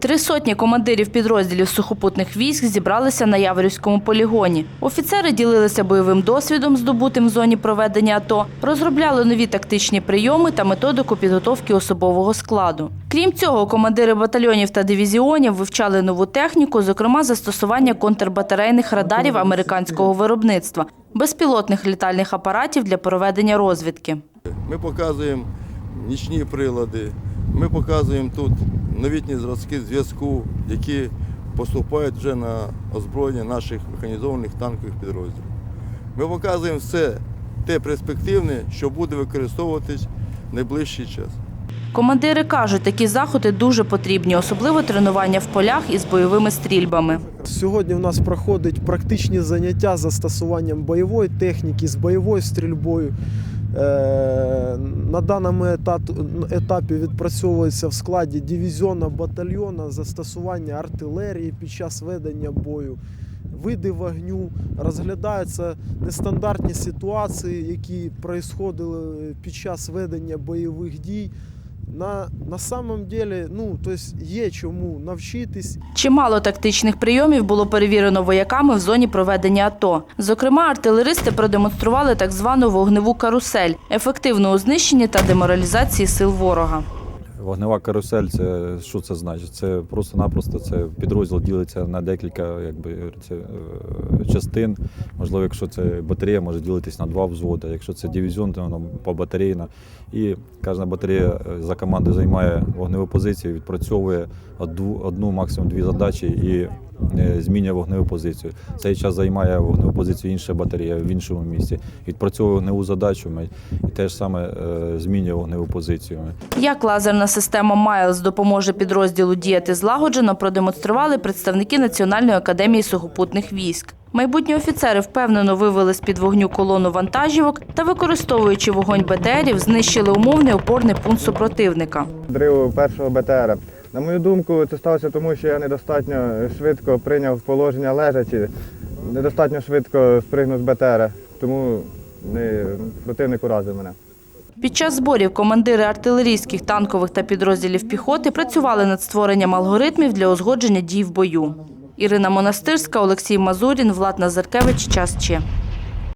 Три сотні командирів підрозділів сухопутних військ зібралися на Яворівському полігоні. Офіцери ділилися бойовим досвідом, здобутим в зоні проведення АТО, розробляли нові тактичні прийоми та методику підготовки особового складу. Крім цього, командири батальйонів та дивізіонів вивчали нову техніку, зокрема застосування контрбатарейних радарів американського виробництва, безпілотних літальних апаратів для проведення розвідки. Ми показуємо нічні прилади, ми показуємо тут новітні зразки зв'язку, які поступають вже на озброєння наших механізованих танкових підрозділів. Ми показуємо все те перспективне, що буде використовуватись в найближчий час. Командири кажуть, такі заходи дуже потрібні, особливо тренування в полях із бойовими стрільбами. Сьогодні у нас проходять практичні заняття з застосуванням бойової техніки, з бойовою стрільбою. Е, На даному етапі відпрацьовується в складі дивізіона батальйона застосування артилерії під час ведення бою, види вогню, розглядаються нестандартні ситуації, які происходили під час ведення бойових дій. На, на самом деле, ну, то есть є чому навчитись Чимало тактичних прийомів було перевірено вояками в зоні проведення АТО. Зокрема, артилеристи продемонстрували так звану вогневу карусель, ефективного знищення та деморалізації сил ворога. Вогнева карусель, це що це значить? Це просто-напросто це підрозділ ділиться на декілька якби, це, е, частин. Можливо, якщо це батарея, може ділитись на два взводи. Якщо це дивізіон, то воно по батарейна. І кожна батарея е, за командою займає вогневу позицію, відпрацьовує одну, максимум дві задачі і змінює вогневу позицію. Цей час займає вогневу позицію інша батарея в іншому місці. Відпрацьовує вогневу задачу ми- і те ж саме е, змінює вогневу позицію. Як лазерна система Майлз допоможе підрозділу діяти злагоджено, продемонстрували представники Національної академії сухопутних військ. Майбутні офіцери впевнено вивели з-під вогню колону вантажівок та, використовуючи вогонь БТРів, знищили умовний опорний пункт супротивника. Дриву першого БТРа. На мою думку, це сталося тому, що я недостатньо швидко прийняв положення лежачі, недостатньо швидко спригнув з БТРа, тому противник уразив мене. Під час зборів командири артилерійських, танкових та підрозділів піхоти працювали над створенням алгоритмів для узгодження дій в бою. Ірина Монастирська, Олексій Мазурін, Влад Назаркевич. Час Че.